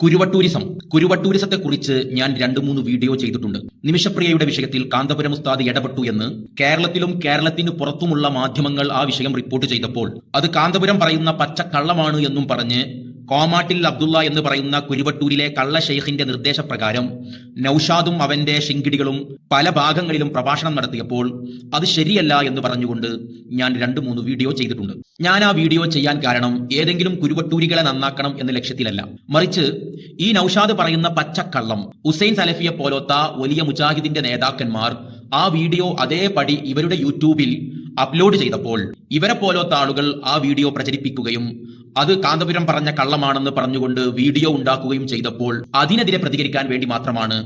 കുരുവട്ടൂരിസം. കുരുവട്ടൂരിസത്തെ കുറിച്ച് ഞാൻ രണ്ടു മൂന്ന് വീഡിയോ ചെയ്തിട്ടുണ്ട്. നിമിഷപ്രിയയുടെ വിഷയത്തിൽ കാന്തപുരം ഉസ്താദ് ഇടപെട്ടു എന്ന് കേരളത്തിലും കേരളത്തിന് പുറത്തുമുള്ള മാധ്യമങ്ങൾ ആ വിഷയം റിപ്പോർട്ട് ചെയ്തപ്പോൾ അത് കാന്തപുരം പറയുന്ന പച്ചക്കള്ളമാണ് എന്നും പറഞ്ഞ് കോമാട്ടിൽ അബ്ദുള്ള എന്ന് പറയുന്ന കുരുവട്ടൂരിലെ കള്ള ഷെയ്ഖിന്റെ നിർദ്ദേശപ്രകാരം നൌഷാദും അവന്റെ ശിങ്കിടികളും പല ഭാഗങ്ങളിലും പ്രഭാഷണം നടത്തിയപ്പോൾ അത് ശരിയല്ല എന്ന് പറഞ്ഞുകൊണ്ട് ഞാൻ രണ്ട് മൂന്ന് വീഡിയോ ചെയ്തിട്ടുണ്ട്. ഞാൻ ആ വീഡിയോ ചെയ്യാൻ കാരണം ഏതെങ്കിലും കുരുവട്ടൂരികളെ നന്നാക്കണം എന്ന ലക്ഷ്യത്തിലല്ല. മറിച്ച് ഈ നൌഷാദ് പറയുന്ന പച്ചക്കള്ളം ഹുസൈൻ സലഫിയെ പോലോത്ത വലിയ മുജാഹിദിന്റെ നേതാക്കന്മാർ ആ വീഡിയോ അതേപടി ഇവരുടെ യൂട്യൂബിൽ അപ്ലോഡ് ചെയ്തപ്പോൾ ഇവരെ പോലത്തെ ആളുകൾ ആ വീഡിയോ പ്രചരിപ്പിക്കുകയും അത് കാന്തപുരം പറഞ്ഞ കള്ളമാണെന്ന് പറഞ്ഞുകൊണ്ട് വീഡിയോ ഉണ്ടാക്കുകയും ചെയ്തപ്പോൾ അതിനെതിരെ പ്രതികരിക്കാൻ വേണ്ടി മാത്രമാണ്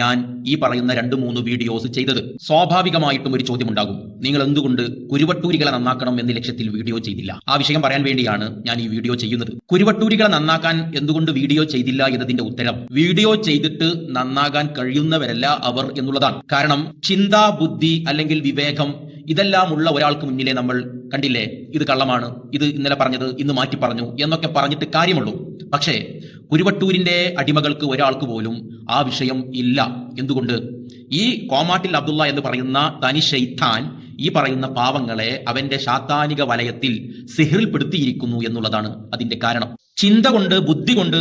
ഞാൻ ഈ പറയുന്ന രണ്ട് മൂന്ന് വീഡിയോസ് ചെയ്തത്. സ്വാഭാവികമായിട്ടും ഒരു ചോദ്യം ഉണ്ടാകും നിങ്ങൾ എന്തുകൊണ്ട് കുരുവട്ടൂരികളെ നന്നാക്കണം എന്ന ലക്ഷ്യത്തിൽ വീഡിയോ ചെയ്തില്ല? ആ വിഷയം പറയാൻ വേണ്ടിയാണ് ഞാൻ ഈ വീഡിയോ ചെയ്യുന്നത്. കുരുവട്ടൂരികളെ നന്നാക്കാൻ എന്തുകൊണ്ട് വീഡിയോ ചെയ്തില്ല എന്നതിന്റെ ഉത്തരം വീഡിയോ ചെയ്തിട്ട് നന്നാകാൻ കഴിയുന്നവരല്ല അവർ എന്നുള്ളതാണ്. കാരണം ചിന്താ ബുദ്ധി അല്ലെങ്കിൽ വിവേകം ഇതെല്ലാം ഉള്ള ഒരാൾക്ക് മുന്നിലെ നമ്മൾ കണ്ടില്ലേ? ഇത് കള്ളമാണ്. ഇത് ഇന്നലെ പറഞ്ഞത് ഇന്ന് മാറ്റി പറഞ്ഞു എന്നൊക്കെ പറഞ്ഞിട്ട് കാര്യമുള്ളൂ. പക്ഷേ കുരുവട്ടൂരിന്റെ അടിമകൾക്ക് ഒരാൾക്ക് പോലും ആ വിഷയം ഇല്ല. എന്തുകൊണ്ട്? ഈ കോമാട്ടിൽ അബ്ദുള്ള എന്ന് പറയുന്ന തനി ഷെയ്ത്താൻ ഈ പറയുന്ന പാവങ്ങളെ അവന്റെ ശാത്താനിക വലയത്തിൽ സിഹിറിൽപ്പെടുത്തിയിരിക്കുന്നു എന്നുള്ളതാണ് അതിന്റെ കാരണം. ചിന്ത കൊണ്ട് ബുദ്ധി കൊണ്ട്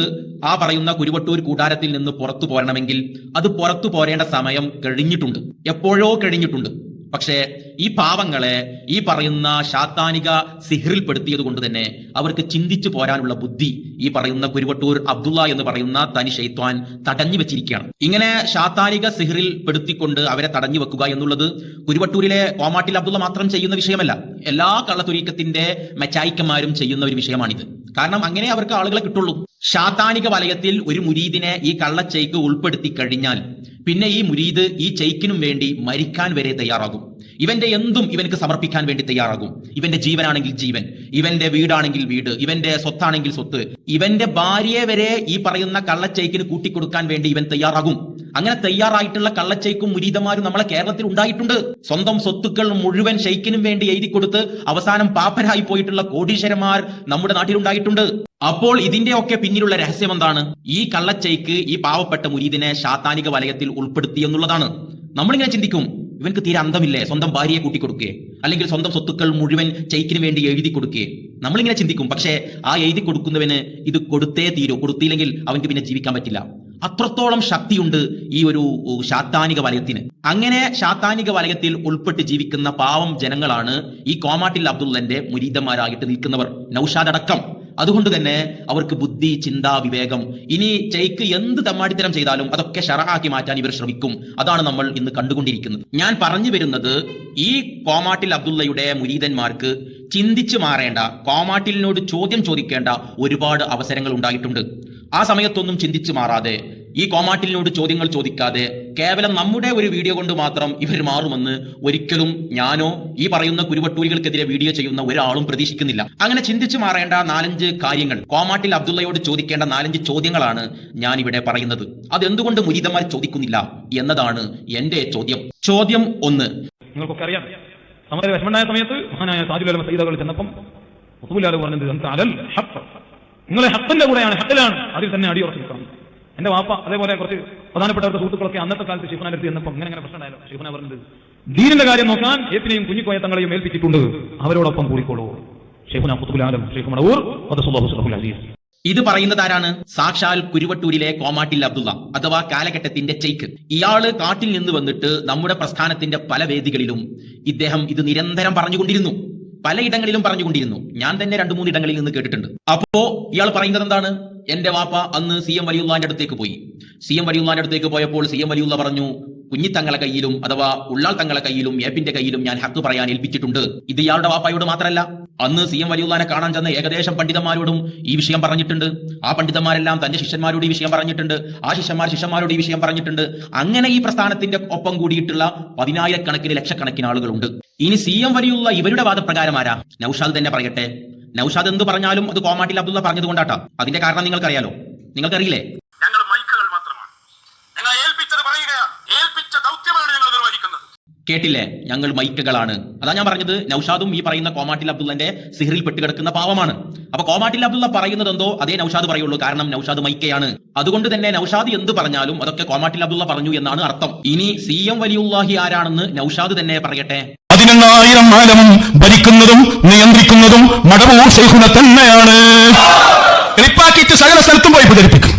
ആ പറയുന്ന കുരുവട്ടൂർ കൂടാരത്തിൽ നിന്ന് പുറത്തു പോരണമെങ്കിൽ അത് പുറത്തു പോരേണ്ട സമയം കഴിഞ്ഞിട്ടുണ്ട്. എപ്പോഴോ കഴിഞ്ഞിട്ടുണ്ട്. പക്ഷേ ഈ പാവങ്ങളെ ഈ പറയുന്ന ശാത്താനിക സിഹിറിൽപ്പെടുത്തിയത് കൊണ്ട് തന്നെ അവർക്ക് ചിന്തിച്ചു പോരാനുള്ള ബുദ്ധി ഈ പറയുന്ന കുരുവട്ടൂർ അബ്ദുള്ള എന്ന് പറയുന്ന തനി ഷെയ്ത്വാൻ തടഞ്ഞു വെച്ചിരിക്കുകയാണ്. ഇങ്ങനെ ശാത്താനിക സിഹിറിൽ പെടുത്തിക്കൊണ്ട് അവരെ തടഞ്ഞു വെക്കുക എന്നുള്ളത് കുരുവട്ടൂരിലെ കോമാട്ടിൽ അബ്ദുള്ള മാത്രം ചെയ്യുന്ന വിഷയമല്ല. എല്ലാ കള്ളത്തുരീക്കത്തിന്റെ മെച്ചായിക്കന്മാരും ചെയ്യുന്ന ഒരു വിഷയമാണിത്. കാരണം അങ്ങനെ അവർക്ക് ആളുകളെ കിട്ടുള്ളൂ. ശാത്താനിക വലയത്തിൽ ഒരു മുരീദിനെ ഈ കള്ളച്ചെയ്ക്ക് ഉൾപ്പെടുത്തി കഴിഞ്ഞാൽ പിന്നെ ഈ മുരീദ് ഈ ചെയ്ക്കിനും വേണ്ടി മരിക്കാൻ വരെ തയ്യാറാകും. ഇവന്റെ എന്തും ഇവനക്ക് സമർപ്പിക്കാൻ വേണ്ടി തയ്യാറാകും. ഇവന്റെ ജീവനാണെങ്കിൽ ജീവൻ ഇവന്റെ വീടാണെങ്കിൽ വീട് ഇവന്റെ സ്വത്താണെങ്കിൽ സ്വത്ത് ഇവന്റെ ഭാര്യയെ വരെ ഈ പറയുന്ന കള്ളച്ചൈക്കിന് കൂട്ടിക്കൊടുക്കാൻ വേണ്ടി ഇവൻ തയ്യാറാകും. അങ്ങനെ തയ്യാറായിട്ടുള്ള കള്ളച്ചൈക്കും മുരീതന്മാരും നമ്മളെ കേരളത്തിൽ ഉണ്ടായിട്ടുണ്ട്. സ്വന്തം സ്വത്തുക്കൾ മുഴുവൻ ഷെയ്ക്കിനും വേണ്ടി എഴുതി കൊടുത്ത് അവസാനം പാപ്പരായി പോയിട്ടുള്ള കോടീശ്വരന്മാർ നമ്മുടെ നാട്ടിലുണ്ടായിട്ടുണ്ട്. അപ്പോൾ ഇതിന്റെ ഒക്കെ പിന്നിലുള്ള രഹസ്യം എന്താണ് ഈ കള്ളച്ചൈക്ക് ഈ പാവപ്പെട്ട മുരീദിനെ ശാത്താനിക വലയത്തിൽ ഉൾപ്പെടുത്തി എന്നുള്ളതാണ്. നമ്മളിങ്ങനെ ചിന്തിക്കും ഇവൻക്ക് തീരെ അന്തമില്ലേ? സ്വന്തം ഭാര്യയെ കൂട്ടിക്കൊടുക്കേ? അല്ലെങ്കിൽ സ്വന്തം സ്വത്തുക്കൾ മുഴുവൻ ചെയ്ക്കിന് വേണ്ടി എഴുതി കൊടുക്കേ? നമ്മളിങ്ങനെ ചിന്തിക്കും പക്ഷേ ആ എഴുതി കൊടുക്കുന്നവന് ഇത് കൊടുത്തേ തീരൂ. കൊടുത്തില്ലെങ്കിൽ അവൻക്ക് പിന്നെ ജീവിക്കാൻ പറ്റില്ല. അത്രത്തോളം ശക്തിയുണ്ട് ഈ ഒരു ശാത്താനിക വലയത്തിന്. അങ്ങനെ ശാത്താനിക വലയത്തിൽ ഉൾപ്പെട്ട് ജീവിക്കുന്ന പാവം ജനങ്ങളാണ് ഈ കോമാട്ടിൽ അബ്ദുള്ളന്റെ മുരീദന്മാരായിട്ട് നിൽക്കുന്നവർ. നൌഷാദ് അടക്കം അതുകൊണ്ട് തന്നെ അവർക്ക് ബുദ്ധി ചിന്ത വിവേകം ഇനി ചെയ്ക്ക് എന്ത് തമ്മാടിത്തരം ചെയ്താലും അതൊക്കെ ഷറഹാക്കി മാറ്റാൻ ഇവർ ശ്രമിക്കും. അതാണ് നമ്മൾ ഇന്ന് കണ്ടുകൊണ്ടിരിക്കുന്നത്. ഞാൻ പറഞ്ഞു വരുന്നത് ഈ കോമാട്ടിൽ അബ്ദുള്ളയുടെ മുരീതന്മാർക്ക് ചിന്തിച്ചു മാറേണ്ട കോമാട്ടിലിനോട് ചോദ്യം ചോദിക്കേണ്ട ഒരുപാട് അവസരങ്ങൾ ഉണ്ടായിട്ടുണ്ട്. ആ സമയത്തൊന്നും ചിന്തിച്ചു മാറാതെ ഈ കോമാട്ടിലിനോട് ചോദ്യങ്ങൾ ചോദിക്കാതെ കേവലം നമ്മുടെ ഒരു വീഡിയോ കൊണ്ട് മാത്രം ഇവർ മാറുമെന്ന് ഒരിക്കലും ഞാനോ ഈ പറയുന്ന കുരുവട്ടൂരികൾക്കെതിരെ വീഡിയോ ചെയ്യുന്ന ഒരാളും പ്രതീക്ഷിക്കുന്നില്ല. അങ്ങനെ ചിന്തിച്ചു മാറേണ്ട നാലഞ്ച് കാര്യങ്ങൾ. കോമാട്ടിൽ അബ്ദുള്ളയോട് ചോദിക്കേണ്ട നാലഞ്ച് ചോദ്യങ്ങളാണ് ഞാൻ ഇവിടെ പറയുന്നത്. അതെന്തുകൊണ്ട് മുരീതന്മാർ ചോദിക്കുന്നില്ല എന്നതാണ് എന്റെ ചോദ്യം. ചോദ്യം ഒന്ന്. നിങ്ങൾക്കൊക്കെ അറിയാം. നമ്മുടെ വിഷമണ്ടായ സമയത്ത് മഹാനായ സാജുലമ സൈതകൾ ചെന്നപ്പം പറഞ്ഞത് നിങ്ങളെ ഹക്കിന്റെ കൂടെയാണ് ഹത്തിലാണ് അതിൽ തന്നെ അടിയുറച്ചു നിൽക്കണം. എന്റെ വാപ്പ അതേപോലെ കുറച്ച് പ്രധാനപ്പെട്ടവരുടെ സുഹൃത്തുക്കളൊക്കെ അന്നത്തെ കാലത്ത് ഷിഫുന അടുത്ത് ചെന്നപ്പം ഇങ്ങനെ അങ്ങനെ പ്രശ്നം ഉണ്ടായാലോ ഷിഫുന പറഞ്ഞത് ദീനിന്റെ കാര്യം നോക്കാൻ ഏത്തിനെയും കുഞ്ഞിക്കോയ തങ്ങളെയും ഏൽപ്പിച്ചിട്ടുണ്ട്. അവരോടൊപ്പം കൂടിക്കോളൂ. ഷെയ്ഖുന കുത്തുബുലാലും ഷെയ്ഖ് മടവൂർ ഇത് പറയുന്നത് ആരാണ്? സാക്ഷാൽ കുരുവട്ടൂരിലെ കോമാട്ടിൽ അബ്ദുള്ള അഥവാ കാലഘട്ടത്തിന്റെ ചെയ്ക്ക് ഇയാൾ കാട്ടിൽ നിന്ന് വന്നിട്ട് നമ്മുടെ പ്രസ്ഥാനത്തിന്റെ പല വേദികളിലും ഇദ്ദേഹം ഇത് നിരന്തരം പറഞ്ഞുകൊണ്ടിരുന്നു. പലയിടങ്ങളിലും പറഞ്ഞുകൊണ്ടിരുന്നു. ഞാൻ തന്നെ രണ്ടു മൂന്ന് ഇടങ്ങളിൽ നിന്ന് കേട്ടിട്ടുണ്ട്. അപ്പോ ഇയാൾ പറയുന്നത് എന്താണ്? എന്റെ വാപ്പ അന്ന് സി എം വലിയുള്ളാന്റെ അടുത്തേക്ക് പോയി. സി എം വലിയുള്ളാന്റെ അടുത്തേക്ക് പോയപ്പോൾ സി എം വലിയുള്ള പറഞ്ഞു കുഞ്ഞിത്തങ്ങളെ കയ്യിലും അഥവാ ഉള്ളാൾ തങ്ങളെ കയ്യിലും ഏപ്പിന്റെ കയ്യിലും ഞാൻ ഹക്ക് പറയാൻ ഏൽപ്പിച്ചിട്ടുണ്ട്. ഇത് ഇയാളുടെ വാപ്പായോട് മാത്രമല്ല അന്ന് സി എം വലിയുള്ളാനെ കാണാൻ ചെന്ന ഏകദേശം പണ്ഡിതന്മാരോടും ഈ വിഷയം പറഞ്ഞിട്ടുണ്ട്. ആ പണ്ഡിതന്മാരെല്ലാം തന്റെ ശിഷ്യന്മാരോട് ഈ വിഷയം പറഞ്ഞിട്ടുണ്ട്. ആ ശിഷ്യന്മാർ ശിഷ്യന്മാരോട് ഈ വിഷയം പറഞ്ഞിട്ടുണ്ട്. അങ്ങനെ ഈ പ്രസ്ഥാനത്തിന്റെ ഒപ്പം കൂടിയിട്ടുള്ള പതിനായിരക്കണക്കിന് ലക്ഷക്കണക്കിന് ആളുകളുണ്ട്. ഇനി സി എം വലിയുള്ള ഇവരുടെ വാദപ്രകാരം ആരാ? നൌഷാദ് തന്നെ പറയട്ടെ. നൌഷാദ് എന്ത് പറഞ്ഞാലും അത് കോമാട്ടിൽ അബ്ദുള്ള പറഞ്ഞത് കൊണ്ടാട്ടാ അതിന്റെ കാരണം നിങ്ങൾക്കറിയാലോ. നിങ്ങൾക്കറിയില്ലേ? ഞങ്ങൾ മൈക്കുകൾ മാത്രമാണ്. ഞങ്ങൾ ഏൽപ്പിച്ചത് പറയുകയാണ്. ഏൽപ്പിച്ച ദൗത്യമാണ് ഞങ്ങൾ നിർവഹിക്കുന്നത്. കേട്ടില്ലേ? ഞങ്ങൾ മൈക്കുകളാണ്. അതാ ഞാൻ പറഞ്ഞത് നൌഷാദും ഈ പറയുന്ന കോമാട്ടിൽ അബ്ദുള്ളന്റെ സിഹറിൽ പെട്ടുകിടക്കുന്ന പാവമാണ്. അപ്പൊ കോമാട്ടിൽ അബ്ദുള്ള പറയുന്നത് എന്തോ അതേ നൌഷാദ് പറയുള്ളൂ. കാരണം നൌഷാദ് മൈക്കയാണ്. അതുകൊണ്ട് തന്നെ നൌഷാദ് എന്ത് പറഞ്ഞാലും അതൊക്കെ കോമാട്ടിൽ അബ്ദുള്ള പറഞ്ഞു എന്നാണ് അർത്ഥം. ഇനി സി എം വലിയുള്ളാഹി ആരാണെന്ന് നൌഷാദ് തന്നെ പറയട്ടെ. പതിനെണ്ണായിരം ആലമും ഭരിക്കുന്നതും നിയന്ത്രിക്കുന്നതും മടമൂർ ശൈഖുന തന്നെയാണ്. ക്ലിപ്പാക്കിയിട്ട് സകല സ്ഥലത്തും പോയി പ്രചരിപ്പിക്കും.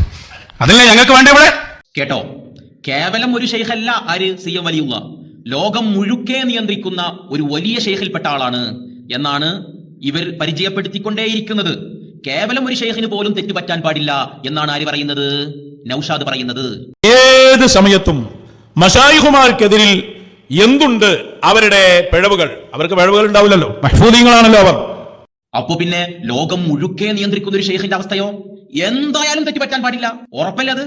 അതല്ലേ ഞങ്ങൾക്ക് വേണ്ട ഇവിടെ? കേട്ടോ കേവലം ഒരു ശൈഹല്ല ആര്? സി എം വലിയുള്ള. ലോകം മുഴുക്കെ നിയന്ത്രിക്കുന്ന ഒരു വലിയ ശൈഹിൽപ്പെട്ട ആളാണ് എന്നാണ് ഇവർ പരിചയപ്പെടുത്തിക്കൊണ്ടേയിരിക്കുന്നത്. കേവലം ഒരു ശൈഹിന് പോലും തെറ്റുപറ്റാൻ പാടില്ല എന്നാണ് ആര് പറയുന്നത്? നൌഷാദ് പറയുന്നത്. ഏത് സമയത്തും മഷായിഹുമാർക്കെതിരിൽ എന്തുണ്ട് അവരുടെ പിഴവുകൾ? അവർക്ക് പിഴവുകൾ ഉണ്ടാവില്ലല്ലോ. മഹ്ഫൂദീങ്ങളാണല്ലോ അവർ. അപ്പൊ പിന്നെ ലോകം മുഴുക്കെ നിയന്ത്രിക്കുന്ന ഒരു ഷെയ്ഖിന്റെ അവസ്ഥയോ? എന്തായാലും തെറ്റി പറ്റാൻ പാടില്ല. ഉറപ്പല്ലേ അത്?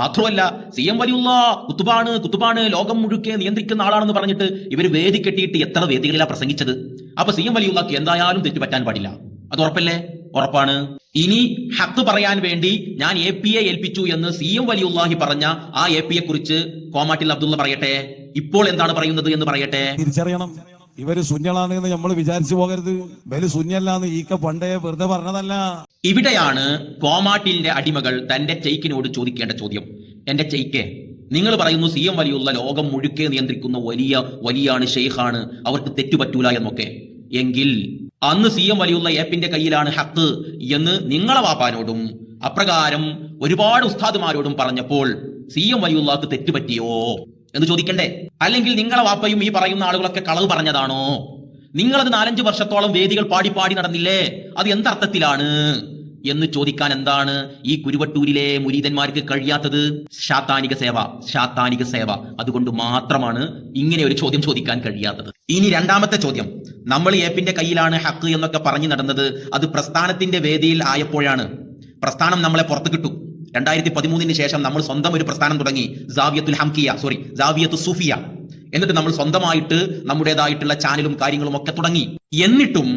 മാത്രമല്ല സി എം വലിയുള്ള കുത്തുബാണ് കുത്തുബാണ് ലോകം മുഴുക്കെ നിയന്ത്രിക്കുന്ന ആളാണെന്ന് പറഞ്ഞിട്ട് ഇവർ വേദി കെട്ടിയിട്ട് എത്ര വേദികളിലാണ് പ്രസംഗിച്ചത്? അപ്പൊ സി എം വലിയുള്ളക്ക് എന്തായാലും തെറ്റുപറ്റാൻ പാടില്ല. അത് ഉറപ്പല്ലേ? ഉറപ്പാണ്. ഇനി ഹക്ക് പറയാൻ വേണ്ടി ഞാൻ എ പി എ ഏൽപ്പിച്ചു എന്ന് സി എം വലിയുള്ളാഹി പറഞ്ഞ ആ എ പി എ കുറിച്ച് കോമാട്ടിൽ അബ്ദുള്ള പറയട്ടെ? ഇപ്പോൾ എന്താണ് പറയുന്നത് എന്ന് പറയട്ടെ? തിരിച്ചറിയണം. ഇവർ ശൂന്യളാണ് എന്ന് നമ്മൾ വിചാരിച്ചു പോകരുത്. ഇവർ ശൂന്യല്ലാന്ന് ഈക്ക പണ്ടേ വെറുതെ പറഞ്ഞതല്ല. ഇവിടെയാണ് കോമാട്ടിന്റെ അടിമകൾ തന്റെ ചെയ്ക്കിനോട് ചോദിക്കേണ്ട ചോദ്യം. എന്റെ ചെയ്ക്കെ നിങ്ങൾ പറയുന്നു സി എം വലിയുള്ള ലോകം മുഴുക്കെ നിയന്ത്രിക്കുന്ന വലിയ വലിയാണ് ഷെയ്ഖാണ്. അവർക്ക് തെറ്റുപറ്റൂല എന്നൊക്കെ. എങ്കിൽ അന്ന് സി എം വലിയുള്ള ഏപ്പിന്റെ കയ്യിലാണ് ഹക്ക് എന്ന് നിങ്ങളെ വാപ്പാനോടും അപ്രകാരം ഒരുപാട് ഉസ്താദുമാരോടും പറഞ്ഞപ്പോൾ സി എം വലിയുള്ളക്ക് തെറ്റുപറ്റിയോ എന്ന് ചോദിക്കണ്ടേ? അല്ലെങ്കിൽ നിങ്ങളെ വാപ്പയും ഈ പറയുന്ന ആളുകളൊക്കെ കളവ് പറഞ്ഞതാണോ? നിങ്ങളത് നാലഞ്ച് വർഷത്തോളം വേദികൾ പാടി പാടി നടന്നില്ലേ? അത് എന്തർത്ഥത്തിലാണ്? എന്ന് ചോദിക്കാൻ എന്താണ് ഈ കുരുവട്ടൂരിലെ മുരീതന്മാർക്ക് കഴിയാത്തത്? ശാത്താനിക സേവ ശാത്താനിക സേവ. അതുകൊണ്ട് മാത്രമാണ് ഇങ്ങനെ ഒരു ചോദ്യം ചോദിക്കാൻ കഴിയാത്തത്. ഇനി രണ്ടാമത്തെ ചോദ്യം. നമ്മൾ ഏപ്പിന്റെ കയ്യിലാണ് ഹക്ക് എന്നൊക്കെ പറഞ്ഞു നടന്നത്. അത് പ്രസ്ഥാനത്തിന്റെ വേദിയിൽ ആയപ്പോഴാണ്. പ്രസ്ഥാനം നമ്മളെ പുറത്ത് കിട്ടും. രണ്ടായിരത്തി പതിമൂന്നിന് ശേഷം നമ്മൾ സ്വന്തം ഒരു പ്രസ്ഥാനം തുടങ്ങി. ജാവിയത്തുൽ ഹംകിയ സോറി ജാവിയത്തു സൂഫിയ. എന്നിട്ട് നമ്മൾ സ്വന്തമായിട്ട് നമ്മുടേതായിട്ടുള്ള ചാനലും കാര്യങ്ങളും ഒക്കെ തുടങ്ങി. എന്നിട്ടും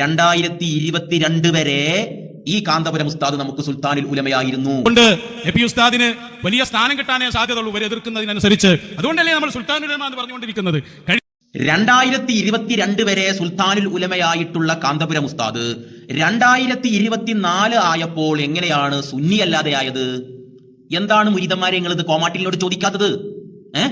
രണ്ടായിരത്തി ഇരുപത്തിരണ്ട് വരെ ഈ കാന്തപുരം ഉസ്താദ് നമുക്ക് സുൽത്താനിൽ ഉലമയായിരുന്നു. കൊണ്ട് എ പി ഉസ്താദിന് വലിയ സ്ഥാനം കിട്ടാനേ സാധ്യതയുള്ളൂ ഇവരെ എതിർക്കുന്നതിനനുസരിച്ച്. അതുകൊണ്ടല്ലേ നമ്മൾ സുൽത്താൻ ഉലമ എന്ന് പറഞ്ഞുകൊണ്ടിരിക്കുന്നത്. രണ്ടായിരത്തി ഇരുപത്തിരണ്ട് വരെ സുൽത്താനുൽ ഉലമയായിട്ടുള്ള കാന്തപുരം ഉസ്താദ് രണ്ടായിരത്തി ഇരുപത്തിനാല് ആയപ്പോൾ എങ്ങനെയാണ് സുന്നി അല്ലാതെ ആയത്? എന്താണ് മുരിതന്മാരെ നിങ്ങൾ ഇത് കോമാട്ടിലിനോട് ചോദിക്കാത്തത്? ഏ?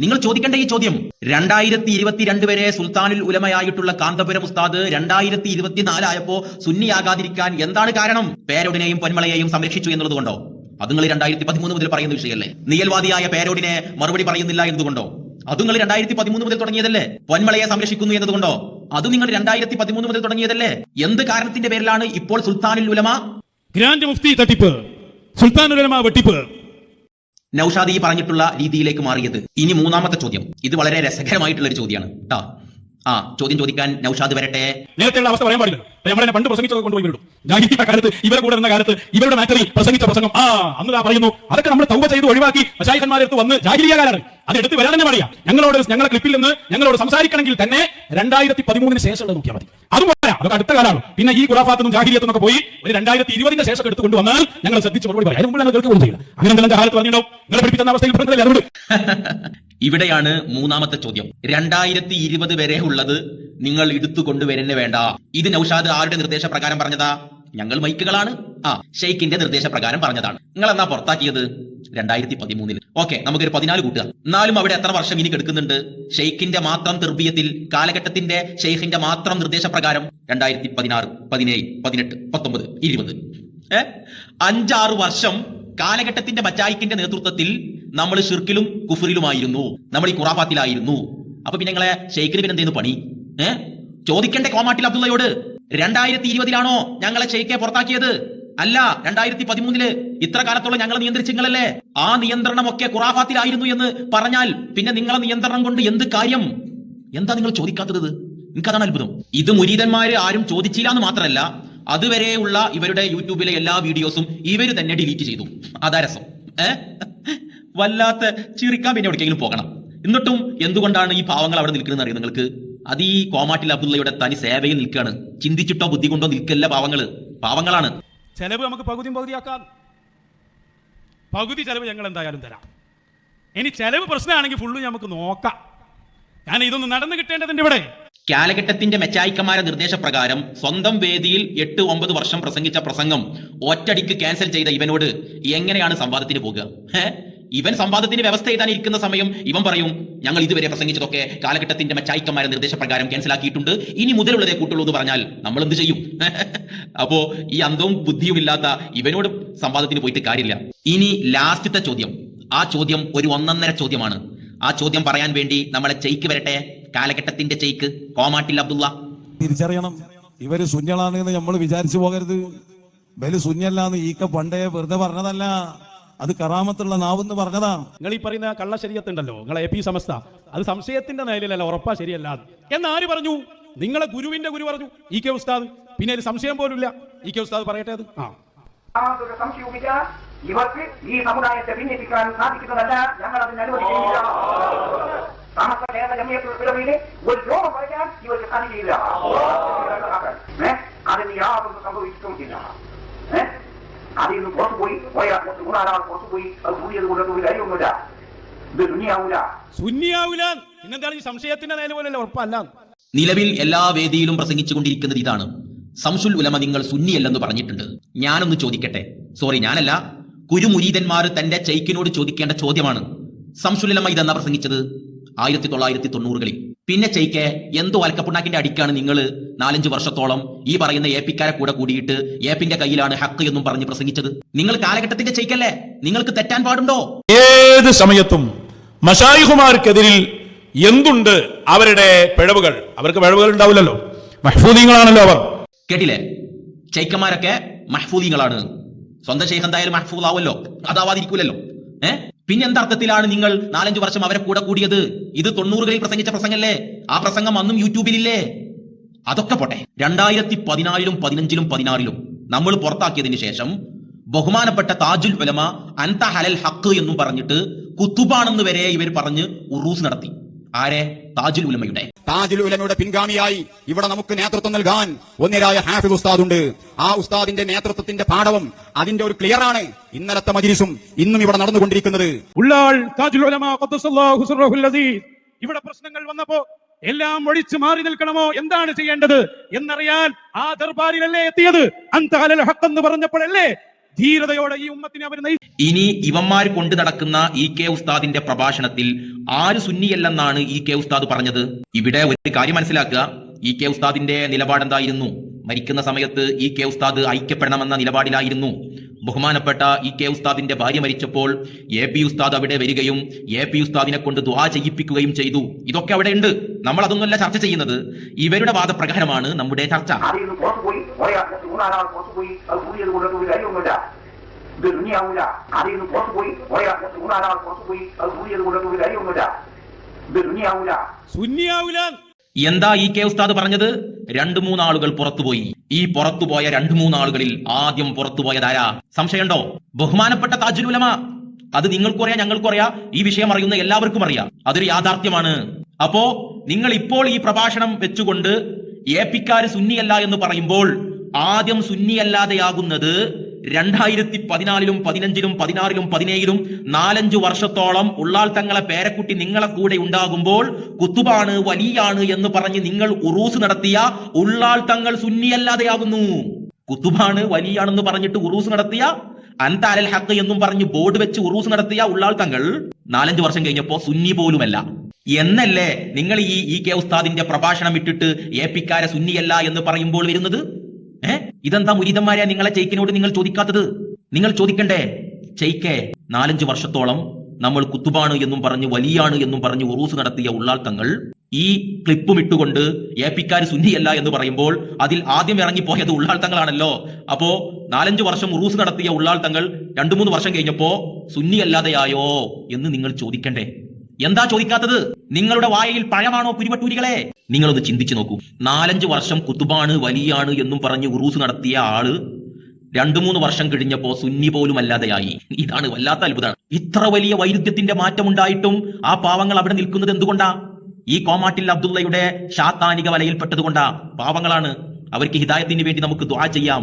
നിങ്ങൾ ചോദിക്കേണ്ട ഈ ചോദ്യം? രണ്ടായിരത്തി ഇരുപത്തിരണ്ട് വരെ സുൽത്താനുൽ ഉലമയായിട്ടുള്ള കാന്തപുരം ഉസ്താദ് രണ്ടായിരത്തി ഇരുപത്തിനാല് ആയപ്പോ സുന്നിയാകാതിരിക്കാൻ എന്താണ് കാരണം? പേരോടിനെയും പൊന്മളയെയും സംരക്ഷിച്ചു എന്നുള്ളത് കൊണ്ടോ? അത് നിങ്ങൾ രണ്ടായിരത്തി പതിമൂന്ന് മുതൽ പറയുന്ന വിഷയമല്ലേ? നിയൽവാദിയായ പേരോടിനെ മറുപടി പറയുന്നില്ല എന്നതുകൊണ്ടോ? അത് നിങ്ങൾ രണ്ടായിരത്തി പതിമൂന്ന് മുതൽ തുടങ്ങിയതല്ലേ? പൊന്മളയെ സംരക്ഷിക്കുന്നു എന്നതുകൊണ്ടോ? അത് നിങ്ങൾ രണ്ടായിരത്തി പതിമൂന്ന് മുതൽ തുടങ്ങിയതല്ലേ? എന്ത് കാരണത്തിന്റെ പേരിലാണ് ഇപ്പോൾ സുൽത്താനുൽ ഉലമ? ഗ്രാൻഡ് മുഫ്തി തട്ടിപ്പ്. സുൽത്താൻ ഉലമ വെട്ടിപ്പ്. നൌഷാദി പറഞ്ഞിട്ടുള്ള രീതിയിലേക്ക് മാറിയത്. ഇനി മൂന്നാമത്തെ ചോദ്യം. ഇത് വളരെ രസകരമായിട്ടുള്ള ഒരു ചോദ്യമാണ്. ട്ടാ ആ ചോദ്യം ചോദിക്കാൻ നൌഷാദ് വരട്ടെ. നേരത്തെയുള്ള അവസ്ഥ പറയാൻ പാടില്ല നമ്മൾ പണ്ട് പ്രസംഗിച്ചത് കൊണ്ടുപോയി വിടും. ജാഹിദിയ കാലത്ത് ഇവരെ കൂടെ ഇരുന്ന കാലത്ത് ഇവരുടെ മാറ്ററി പ്രസംഗിച്ച പ്രസംഗം ആ അന്ന് പറയുന്നു അതൊക്കെ നമ്മൾ തൗബ ചെയ്ത് ഒഴിവാക്കി മശായിഖന്മാരെടുത്ത് വന്ന് ജാഹിലിയ കാലാണ്. അത് എടുത്ത് വരാൻ തന്നെ പറയാം ഞങ്ങളോട് ഞങ്ങളെ ക്ലിപ്പിൽ നിന്ന് ഞങ്ങളോട് സംസാരിക്കണമെങ്കിൽ തന്നെ രണ്ടായിരത്തി പതിമൂന്നിന് ശേഷമുള്ളത് നോക്കിയാൽ മതി. അതും അതൊക്കെ അടുത്ത കാലമാണ്. പിന്നെ ഈ ഖുറാഫാത്തും ജാഹിരിയത്തും ഒക്കെ പോയി ഒരു രണ്ടായിരത്തി ഇരുപതിന്റെ ശേഷം എടുത്ത് കൊണ്ടുവന്നാൽ ഞങ്ങൾ ശ്രദ്ധിച്ച് അങ്ങനെ ഇവിടെയാണ് മൂന്നാമത്തെ ചോദ്യം. രണ്ടായിരത്തി ഇരുപത് വരെ ഉള്ളത് നിങ്ങൾ എടുത്തു കൊണ്ടുവരുന്നേ വേണ്ട. ഇത് നൌഷാദ് ആരുടെ നിർദ്ദേശപ്രകാരം പറഞ്ഞതാ? ഞങ്ങൾ മൈക്കുകളാണ്. ആ ഷെയ്ഖിന്റെ നിർദ്ദേശപ്രകാരം പറഞ്ഞതാണ്. നിങ്ങൾ എന്നാ പുറത്താക്കിയത്? രണ്ടായിരത്തി പതിമൂന്നിൽ ഓക്കെ നമുക്കൊരു പതിനാല് കൂട്ടുക. എന്നാലും അവിടെ എത്ര വർഷം ഇനി കെടുക്കുന്നുണ്ട്? ഷെയ്ഖിന്റെ മാത്രം തെർബിയത്തിൽ കാലഘട്ടത്തിന്റെ ഷെയ്ഖിന്റെ മാത്രം നിർദ്ദേശപ്രകാരം രണ്ടായിരത്തി പതിനാറ് പതിനേഴ് പതിനെട്ട് പത്തൊമ്പത് ഇരുപത്. ഏ? അഞ്ചാറ് വർഷം കാലഘട്ടത്തിന്റെ ബച്ചായിക്കിന്റെ നേതൃത്വത്തിൽ നമ്മൾ ഷിർക്കിലും കുഫറിലുമായിരുന്നു നമ്മൾ ഈ ഖുറാഫാത്തിലായിരുന്നു. അപ്പൊ പിന്നെ നിങ്ങളെ ഷെയ്ഖിന് പിന്നെ എന്തേന്ന് പണി? ഏ? ചോദിക്കേണ്ട കോമാട്ടിൽ അബ്ദുള്ളയോട്? രണ്ടായിരത്തി ഇരുപതിലാണോ ഞങ്ങളെ ഷെയ്ഖെ പുറത്താക്കിയത്? അല്ല രണ്ടായിരത്തി പതിമൂന്നിൽ ഇത്ര കാലത്തോളം ഞങ്ങൾ നിയന്ത്രിച്ച നിങ്ങളല്ലേ ആ നിയന്ത്രണമൊക്കെ ഖുറാഫാത്തിലായിരുന്നു എന്ന് പറഞ്ഞാൽ പിന്നെ നിങ്ങളെ നിയന്ത്രണം കൊണ്ട് എന്ത് കാര്യം? എന്താ നിങ്ങൾ ചോദിക്കാത്തത് ഇത്? എനിക്കതാണ് അത്ഭുതം. ഇത് മുരീതന്മാര് ആരും ചോദിച്ചില്ല എന്ന് മാത്രമല്ല അതുവരെയുള്ള ഇവരുടെ യൂട്യൂബിലെ എല്ലാ വീഡിയോസും ഇവർ തന്നെ ഡിലീറ്റ് ചെയ്തു. അതാ രസം. വല്ലാത്ത ചിരിക്കാൻ പിന്നെ എവിടേക്കെങ്കിലും പോകണം. എന്നിട്ടും എന്തുകൊണ്ടാണ് ഈ പാവങ്ങൾ അവിടെ നിൽക്കുന്നത് അറിയാം നിങ്ങൾക്ക്? അത് ഈ കോമാട്ടിൽ അബ്ദുള്ളയുടെ തനി സേവയിൽ നിൽക്കുകയാണ്. ചിന്തിച്ചിട്ടോ ബുദ്ധി കൊണ്ടോ നിൽക്കല്ല പാവങ്ങൾ. പാവങ്ങളാണ്. ചെലവ് നമുക്ക് പകുതിയും പകുതിയാക്കാം. പകുതി ചിലവ് ഞങ്ങൾ എന്തായാലും തരാം. ഇനി ചിലവ് പ്രശ്നമാണെങ്കിൽ ഫുള്ള് നമുക്ക് നോക്കാം. ഞാൻ ഇതൊന്നും നടന്നു കിട്ടേണ്ടതിന്റെ ഇവിടെ. കാലഘട്ടത്തിന്റെ മെച്ചായിക്കമാരെ നിർദ്ദേശപ്രകാരം സ്വന്തം വേദിയിൽ എട്ട് ഒമ്പത് വർഷം പ്രസംഗിച്ച പ്രസംഗം ഒറ്റടിക്ക് ക്യാൻസൽ ചെയ്ത ഇവനോട് എങ്ങനെയാണ് സംവാദത്തിന് പോകുക? ഇവൻ സംവാദത്തിന് വ്യവസ്ഥ എഴുതാൻ ഇരിക്കുന്ന സമയം ഇവൻ പറയും ഞങ്ങൾ ഇതുവരെ പ്രസംഗിച്ചതൊക്കെ കാലഘട്ടത്തിന്റെ മച്ചായിക്കന്മാരെ നിർദ്ദേശപ്രകാരം ക്യാൻസൽ ആക്കിയിട്ടുണ്ട്. ഇനി മുതലുള്ളതേ കൂട്ടുള്ളൂ എന്ന് പറഞ്ഞാൽ നമ്മൾ എന്ത് ചെയ്യും? അപ്പോ ഈ അന്തവും ബുദ്ധിയും ഇല്ലാത്ത ഇവനോട് സംവാദത്തിന് പോയിട്ട് കാര്യമില്ല. ഇനി ലാസ്റ്റത്തെ ചോദ്യം. ആ ചോദ്യം ഒരു ഒന്നൊന്നര ചോദ്യമാണ്. ആ ചോദ്യം പറയാൻ വേണ്ടി നമ്മളെ ചെയ്ക്ക് വരട്ടെ? കാലഘട്ടത്തിന്റെ ചെയ്ക്ക്. കോമാട്ടിൽ അബ്ദുള്ള. തിരിച്ചറിയണം. ഇവർ ശൂന്യളാണെന്ന് നമ്മൾ വിചാരിച്ചു പോകരുത്. ഇവർ ശൂന്യല്ലാന്ന് ഈക്ക പണ്ടേ വെറുതെ പറഞ്ഞതല്ല. അത് കറാമത്തുള്ള നാവെന്ന് പറഞ്ഞതാ നിങ്ങൾ ഈ പറയുന്ന കള്ള ശരീരത്തുണ്ടല്ലോ. നിങ്ങളെ എ പി സമസ്ത. അത് സംശയത്തിന്റെ നിലയിലല്ല ഉറപ്പാ ശരിയല്ല അത്. എന്ന് ആര് പറഞ്ഞു? നിങ്ങളെ ഗുരുവിന്റെ ഗുരു പറഞ്ഞു. ഇ കെ ഉസ്താദ്. പിന്നെ ഒരു സംശയം പോലുമില്ല. ഇ കെ ഉസ്താദ് പറയട്ടെ അത്? ആ. സംശയവുമില്ല. ഇവർക്ക് ഈ സമുദായത്തെ ഭിന്നിപ്പിക്കാൻ സാധിക്കുന്നതല്ല. ഞങ്ങൾ അതിന് അനുവദിക്കുന്നില്ല സമസ്ത കേരള ഒരു രോഗം പറയാൻ ഇവർക്ക് കഴിയില്ല? അതിന് യാതൊന്നും സംഭവിച്ചിട്ടുമില്ല? അതിൽ നിന്ന് പുറത്തു പോയി. കുറച്ച് മൂന്നാലാൾ പുറത്തു പോയി? അത് കൂടിയത് കൊണ്ടൊന്നും ഒരു കാര്യമൊന്നുമില്ല. ഇത് ദുനിയാവൂല. സുന്നിയാവൂല. പിന്നെന്താണ് ഈ സംശയത്തിന്റെ നേരെ പോലല്ല ഉറപ്പല്ല. നിലവിൽ എല്ലാ വേദിയിലും പ്രസംഗിച്ചുകൊണ്ടിരിക്കുന്നത് ഇതാണ്. സംശുൽ ഉലമ നിങ്ങൾ സുന്നിയല്ലെന്ന് പറഞ്ഞിട്ടുണ്ട്. ഞാനൊന്ന് ചോദിക്കട്ടെ. സോറി ഞാനല്ല. കുരുമുരീതന്മാർ തന്റെ ചൈക്കിനോട് ചോദിക്കേണ്ട ചോദ്യമാണ്. സംശുൽ ഉലമ ഇതെന്നാ പ്രസംഗിച്ചത്? ആയിരത്തി തൊള്ളായിരത്തി തൊണ്ണൂറുകളിൽ പിന്നെ ചൈക്ക് എന്തോ അൽക്കപ്പുണ്ണാക്കിന്റെ അടിക്കാണ് നിങ്ങൾ നാലഞ്ച് വർഷത്തോളം ഈ പറയുന്ന ഏപ്പിക്കാരെ കൂടെ കൂടിയിട്ട് ഏപ്പിന്റെ കയ്യിലാണ് ഹക്ക് എന്നും പറഞ്ഞ് പ്രസംഗിച്ചത്. നിങ്ങൾ കാലഘട്ടത്തിന്റെ ചെയ്ക്കല്ലേ നിങ്ങൾക്ക് തെറ്റാൻ പാടുണ്ടോ? ഏത് സമയത്തും മഷായിഹുമാർക്കെതിരിൽ എന്തുണ്ട് അവരുടെ പിഴവുകൾ? അവർക്ക് പിഴവുകൾ ഉണ്ടാവില്ലല്ലോ. മഹ്ഫൂദീങ്ങളാണല്ലോ അവർ. കേട്ടില്ലേ? ചൈക്കന്മാരൊക്കെ മഹ്ഫൂദീങ്ങളാണ്. സ്വന്തം ഷെയ്ഖ് എന്തായാലും മഹ്ഫൂദ് ആവുമല്ലോ അതാവാതിരിക്കൂലല്ലോ. ഏ? പിന്നെ എന്തർത്ഥത്തിലാണ് നിങ്ങൾ നാലഞ്ചു വർഷം അവരെ കൂടെ കൂടിയത്? ഇത് തൊണ്ണൂറുകളിൽ പ്രസംഗിച്ച പ്രസംഗല്ലേ? ആ പ്രസംഗം അന്നും യൂട്യൂബിലില്ലേ? അതൊക്കെ പോട്ടെ. രണ്ടായിരത്തി പതിനാലിലും പതിനഞ്ചിലും പതിനാറിലും നമ്മൾ പുറത്താക്കിയതിന് ശേഷം ബഹുമാനപ്പെട്ട താജുൽ ഉലമ അൻത ഹലൽ ഹക്ക് എന്നും പറഞ്ഞിട്ട് കുത്തുബാണെന്ന് വരെ ഇവർ പറഞ്ഞ് ഉറൂസ് നടത്തി. ആരെ? താജുൽ ഉലമയുടെ. താജുൽ ഉലമയുടെ പിൻഗാമിയായി ഇവിടെ നമുക്ക് നേതൃത്വം നൽകാൻ ഒന്നിരായ ഹാഫിദ് ഉസ്താദ് ഉണ്ട് ആ ഉസ്താദിന്റെ നേതൃത്വത്തിന്റെ പാഠവും അതിന്റെ ഒരു ക്ലിയർ ആണ്. ഇന്നലത്തെ മജിലിസും ഇന്നും ഇവിടെ നടന്നുകൊണ്ടിരിക്കുന്നത്. ഇവിടെ പ്രശ്നങ്ങൾ വന്നപ്പോ എല്ലാം ഒഴിച്ചു മാറി നിൽക്കണമോ? എന്താണ് ചെയ്യേണ്ടത്? എന്നറിയാൻ ആ ദർബാരിലല്ലേ എത്തിയത്? അന്ത അലൽ ഹക്ക് എന്ന് പറഞ്ഞപ്പോഴല്ലേ ധീരതയോടെ ഈ ഉമ്മത്തിനെ അവർ ഇനി ഇവന്മാർ കൊണ്ടു നടക്കുന്ന ഇ കെ ഉസ്താദിന്റെ പ്രഭാഷണത്തിൽ ആര് സുന്നിയല്ലെന്നാണ് ഇ കെ ഉസ്താദ് പറഞ്ഞത്? ഇവിടെ ഒരു കാര്യം മനസ്സിലാക്കുക. ഇ കെ ഉസ്താദിന്റെ നിലപാടെന്തായിരുന്നു? മരിക്കുന്ന സമയത്ത് ഇ കെ ഉസ്താദ് ഐക്യപ്പെടണമെന്ന നിലപാടിലായിരുന്നു. ബഹുമാനപ്പെട്ട ഇ കെ ഉസ്താദിന്റെ ഭാര്യ മരിച്ചപ്പോൾ എ പി ഉസ്താദ് അവിടെ വരികയും എ പി ഉസ്താദിനെ കൊണ്ട് ദ്വാ ചെയ്യിപ്പിക്കുകയും ചെയ്തു. ഇതൊക്കെ അവിടെ ഉണ്ട്. നമ്മൾ അതൊന്നുമല്ല ചർച്ച ചെയ്യുന്നത്. ഇവരുടെ വാദപ്രകാരമാണ് നമ്മുടെ ചർച്ച. പോയി പോയി അത് കൂടിയത് കൊണ്ട് ഒരു കാര്യമൊന്നുമില്ല ഇത് ദുനിയാവൂല അതിൽ നിന്ന് പുറത്തു പോയി പോയാൽ കുറച്ച് മൂന്നാലാൾ പുറത്തു പോയി അത് കൂടിയത് കൊണ്ട് ഒരു കാര്യമൊന്നുമില്ല ഇത് ദുനിയാവൂല സുന്നിയാവൂല എന്താ ഈ കെ ഉസ്താദ് പറഞ്ഞത്? രണ്ടു മൂന്നാളുകൾ പുറത്തുപോയി. ഈ പുറത്തുപോയ രണ്ടു മൂന്നാളുകളിൽ ആദ്യം പുറത്തുപോയതാരാ സംശയമുണ്ടോ? ബഹുമാനപ്പെട്ട താജുലുലമ അത് നിങ്ങൾക്കും അറിയാം ഞങ്ങൾക്കും അറിയാം ഈ വിഷയം അറിയുന്ന എല്ലാവർക്കും അറിയാം. അതൊരു യാഥാർത്ഥ്യമാണ്. അപ്പോ നിങ്ങൾ ഇപ്പോൾ ഈ പ്രഭാഷണം വെച്ചുകൊണ്ട് ഏപ്പിക്കാര് സുന്നിയല്ല എന്ന് പറയുമ്പോൾ ആദ്യം സുന്നിയല്ലാതെയാകുന്നത് രണ്ടായിരത്തി പതിനാലിലും പതിനഞ്ചിലും പതിനാറിലും പതിനേഴിലും നാലഞ്ചു വർഷത്തോളം ഉള്ളാൾ തങ്ങളെ പേരക്കുട്ടി നിങ്ങളെ കൂടെ ഉണ്ടാകുമ്പോൾ കുത്തുബാണ് വലിയാണ് എന്ന് പറഞ്ഞ് നിങ്ങൾ ഉറൂസ് നടത്തിയ ഉള്ളാൾ തങ്ങൾ സുന്നിയല്ലാതെയാകുന്നു കുത്തുബാണ് വലിയാണെന്ന് പറഞ്ഞിട്ട് ഉറൂസ് നടത്തിയ അൻതാലൽ ഹക്ക് എന്നും പറഞ്ഞ് ബോർഡ് വെച്ച് ഉറൂസ് നടത്തിയ ഉള്ളാൾ തങ്ങൾ നാലഞ്ച് വർഷം കഴിഞ്ഞപ്പോ സുന്നി പോലുമല്ല. എന്നല്ലേ നിങ്ങൾ ഈ ഇ കെ ഉസ്താദിന്റെ പ്രഭാഷണം ഇട്ടിട്ട് ഏപ്പിക്കാരെ സുന്നിയല്ല എന്ന് പറയുമ്പോൾ വരുന്നത്? ഏ? ഇതെന്താ മുരീതന്മാരെ നിങ്ങളെ ചെയ്ക്കിനോട് നിങ്ങൾ ചോദിക്കാത്തത്? നിങ്ങൾ ചോദിക്കണ്ടേ? ചെയ്ക്കെ നാലഞ്ച് വർഷത്തോളം നമ്മൾ കുത്തുബാണ് എന്നും പറഞ്ഞ് വലിയാണ് എന്നും പറഞ്ഞ് ഉറൂസ് നടത്തിയ ഉള്ളാൾ തങ്ങൾ ഈ ക്ലിപ്പും ഇട്ടുകൊണ്ട് ഏപ്പിക്കാർ സുന്നിയല്ല എന്ന് പറയുമ്പോൾ അതിൽ ആദ്യം ഇറങ്ങിപ്പോയത് ഉള്ളാൾ തങ്ങളാണല്ലോ. അപ്പോ നാലഞ്ച് വർഷം ഉറൂസ് നടത്തിയ ഉള്ളാൾ തങ്ങൾ രണ്ടു മൂന്ന് വർഷം കഴിഞ്ഞപ്പോ സുന്നിയല്ലാതെയായോ എന്ന് നിങ്ങൾ ചോദിക്കണ്ടേ? എന്താ ചോദിക്കാത്തത്? നിങ്ങളുടെ വായയിൽ പഴമാണോ കുരുവട്ടൂരികളെ? നിങ്ങളത് ചിന്തിച്ചു നോക്കൂ. നാലഞ്ച് വർഷം കുത്തുബാണ് വലിയാണ് എന്നും പറഞ്ഞ് ഉറൂസ് നടത്തിയ ആൾ രണ്ടു മൂന്ന് വർഷം കഴിഞ്ഞപ്പോ സുന്നി പോലും അല്ലാതെയായി ഇതാണ് വല്ലാത്ത അത്ഭുതമാണ് ഇത്ര വലിയ വൈരുദ്ധ്യത്തിന്റെ മാറ്റമുണ്ടായിട്ടും ആ പാവങ്ങൾ അവിടെ നിൽക്കുന്നത് എന്തുകൊണ്ടാ? ഈ കോമാട്ടിൽ അബ്ദുള്ളയുടെ ഷാത്താനിക വലയിൽപ്പെട്ടതുകൊണ്ടാ. പാവങ്ങളാണ്. അവർക്ക് ഹിതായത്തിന് വേണ്ടി നമുക്ക് ദ്വാ ചെയ്യാം.